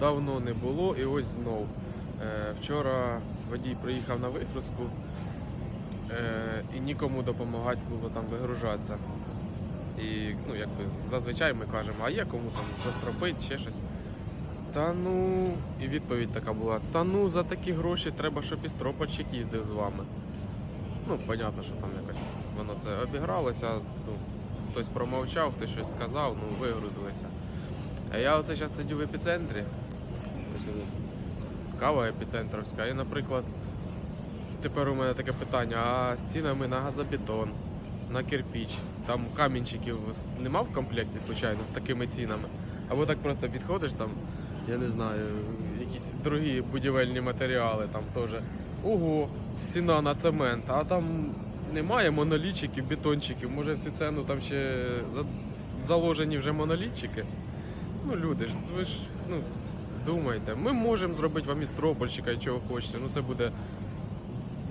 давно не було і ось знов. Е, Вчора водій приїхав на вигрузку е, і нікому допомагати було там вигружатися. І ну, якби зазвичай ми кажемо, а є кому там застропити, ще щось. Та ну, і відповідь така була: та ну за такі гроші треба, щоб і стропальщик їздив з вами. Ну, понятно, що там якось воно це обігралося. Ну, хтось промовчав, хтось щось сказав, ну вигрузилися. А я оце зараз сидю в епіцентрі. Тут Кава епіцентровська. І, наприклад, тепер у мене таке питання: а з цінами на газобетон, на кирпіч, там камінчиків нема в комплекті, случайно, з такими цінами. Або так просто підходиш там, я не знаю, якісь другі будівельні матеріали там теж. Ого, ціна на цемент, а там немає монолітчиків, бетончиків. Може в цю ціну там ще заложені вже монолітчики. Ну, люди ж, ви ж ну, думайте, ми можемо зробити вам і стропольчика, і чого хочете. Ну це буде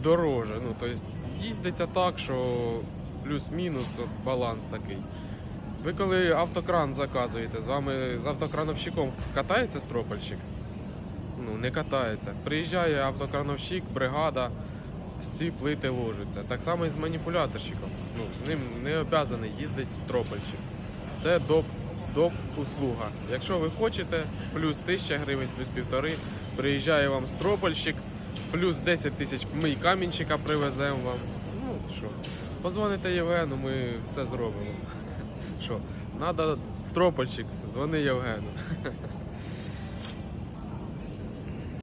дороже. Ну, тобто їздиться так, що плюс-мінус баланс такий. Ви коли автокран заказуєте, з вами з автокрановщиком катається стропольщик? Ну, не катається. Приїжджає автокрановщик, бригада, всі плити ложаться. Так само і з маніпуляторщиком. Ну, з ним не обов'язаний їздити стропольщик. Це доп, доп услуга. Якщо ви хочете, плюс 1000 гривень, плюс півтори, приїжджає вам стропольщик, плюс 10 тисяч ми камінчика привеземо вам. Ну що, позвоните Євгену, ми все зробимо. Що, треба стропольщик, дзвони Євгену.